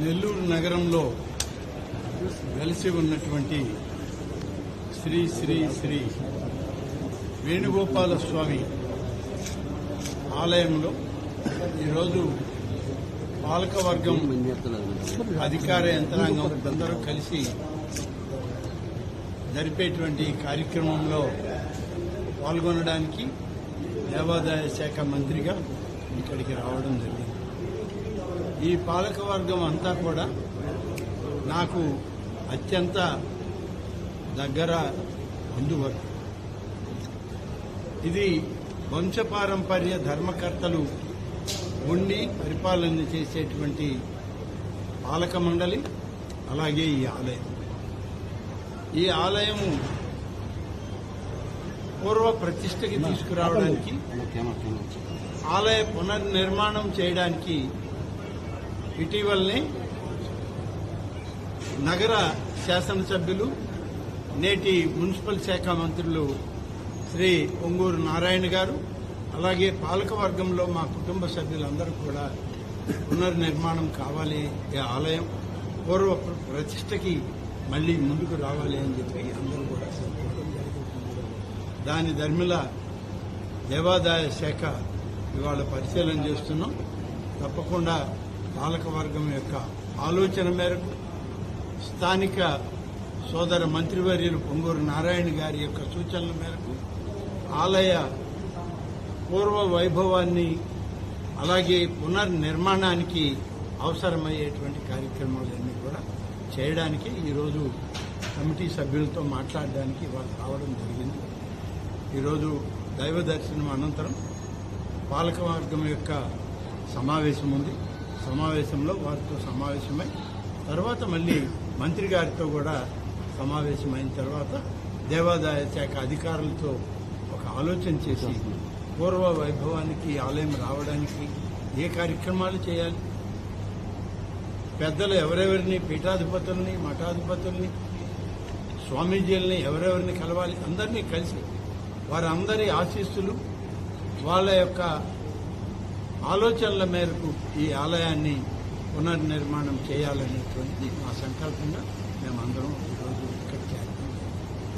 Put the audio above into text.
నెల్లూరు నగరంలో వెలిసి ఉన్నటువంటి శ్రీ శ్రీ శ్రీ వేణుగోపాల స్వామి ఆలయంలో ఈరోజు పాలకవర్గం అధికార యంత్రాంగం అందరూ కలిసి జరిపేటువంటి కార్యక్రమంలో పాల్గొనడానికి దేవాదాయ శాఖ మంత్రిగా ఇక్కడికి రావడం జరిగింది. ఈ పాలకవర్గం అంతా కూడా నాకు అత్యంత దగ్గర బంధువర్గం. ఇది వంశపారంపర్య ధర్మకర్తలు ఉండి పరిపాలన చేసేటువంటి పాలక మండలి అలాగే ఈ ఆలయం. ఈ ఆలయము పూర్వ ప్రతిష్టకి తీసుకురావడానికి ఆలయ పునర్నిర్మాణం చేయడానికి ఇటీవలనే నగర శాసనసభ్యులు నేటి మున్సిపల్ శాఖ మంత్రులు శ్రీ ఒంగూరు నారాయణ గారు అలాగే పాలకవర్గంలో మా కుటుంబ సభ్యులందరూ కూడా పునర్నిర్మాణం కావాలి ఈ ఆలయం పూర్వ ప్రతిష్టకి మళ్ళీ ముందుకు రావాలి అని చెప్పి అందరూ కూడా కోరడం దాని ధర్మిల దేవాదాయ శాఖ ఇవాళ పరిశీలన చేస్తున్నాం. తప్పకుండా పాలకవర్గం యొక్క ఆలోచన మేరకు స్థానిక సోదర మంత్రివర్యులు పొంగూరు నారాయణ గారి యొక్క సూచనల మేరకు ఆలయ పూర్వ వైభవాన్ని అలాగే పునర్నిర్మాణానికి అవసరమయ్యేటువంటి కార్యక్రమాలన్నీ కూడా చేయడానికి ఈరోజు కమిటీ సభ్యులతో మాట్లాడడానికి వాళ్ళు రావడం జరిగింది. ఈరోజు దైవ దర్శనం అనంతరం పాలకవర్గం యొక్క సమావేశం ఉంది. సమావేశంలో వారితో సమావేశమై తర్వాత మళ్ళీ మంత్రి గారితో కూడా సమావేశమైన తర్వాత దేవాదాయ శాఖ అధికారులతో ఒక ఆలోచన చేసి పూర్వ వైభవానికి ఆలయం రావడానికి ఏ కార్యక్రమాలు చేయాలి? పెద్దలు ఎవరెవరిని పీఠాధిపతుల్ని మఠాధిపతుల్ని స్వామీజీలని ఎవరెవరిని కలవాలి? అందరినీ కలిసి వారందరి ఆశీస్సులు వాళ్ళ యొక్క ఆలోచనల మేరకు ఈ ఆలయాన్ని పునర్నిర్మాణం చేయాలనేటువంటిది మా సంకల్పంగా మేమందరం ఈరోజు